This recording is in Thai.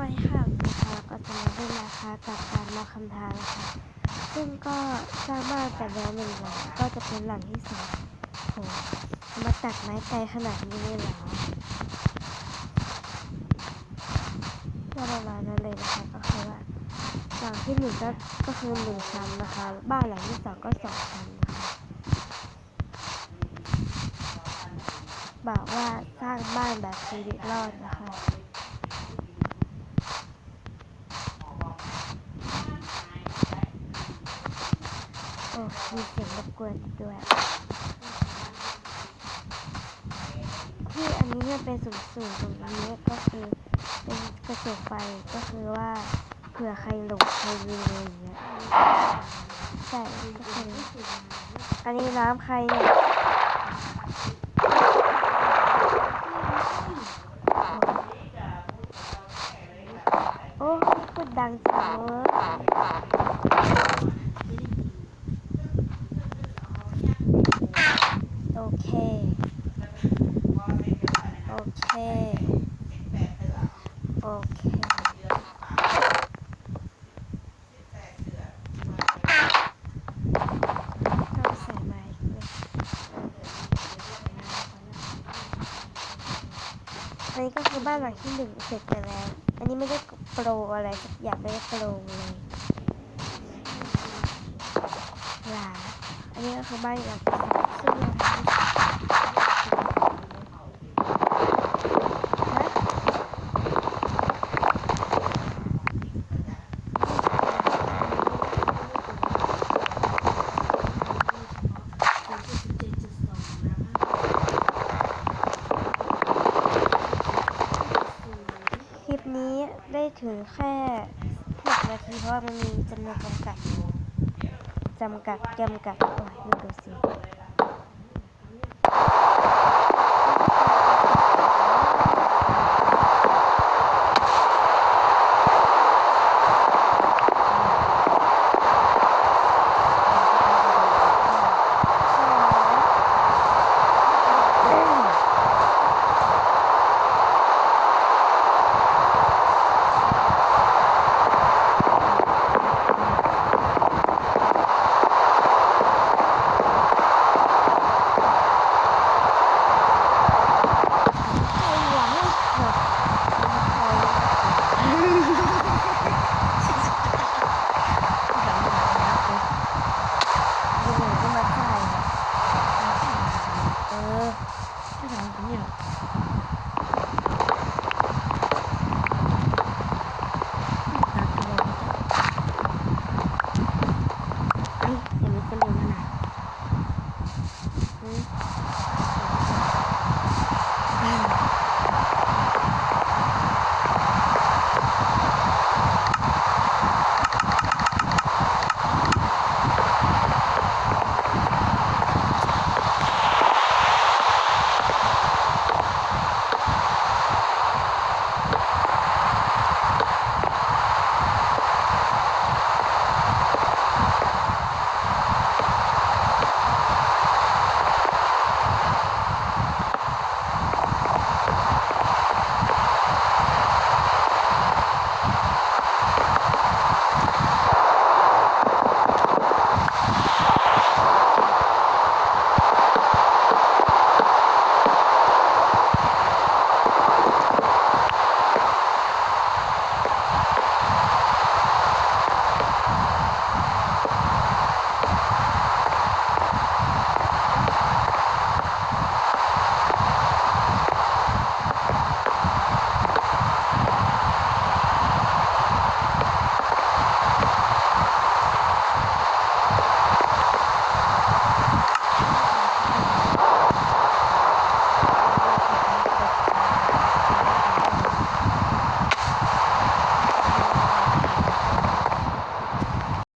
วัสดีค่ะนะคะก็จะมาเล่นนะคะกับการมาคำทางนะคะซึ่งก็สร้างบ้านแต่แล้วหนึ่งหลังก็จะเป็นหลังที่สองโหมาตัดไม้ไกลขนาดนี้เลยเหรอก็ประมาณนั้นเลยนะคะก็คือว่าหลังที่หนึ่งก็ก็คือหนึ่งชั้นนะคะ บ้านหลังที่สองก็สองชั้นนะคะบอกว่าสร้างบ้านแบบชีวิตรอดนะคะ อ้มีเสียงรบกวนด้วยที่อันนี้เนี่ยเป็นสูงสูงตรงนี้ก็คือเป็นกระจกไฟก็คือว่าเผื่อใครหลงใครลืมอะไรอย่างเงี้ยใช่ก็คืออันนี้น้ำใครเนี่ยโอ้พูดดังจังเลย โอเค โอเค โอเคต้าใส่ใหม่อันนี้ก็คือบ้านหลังที่หนึ่งเสร็จไปแล้ว อันนี้ไม่ได้โปรอะไรสักอย่างไม่ได้โปรเลยหลาอันนี้ก็คือบ้านหลังที่สองซึ่งหลังที่สองฮะ คลิป นี้ได้ถึงแค่6นาทีเพราะมันมีจำนวนจำกัดจำกัดจำกัดโอ้ยดูดูสิ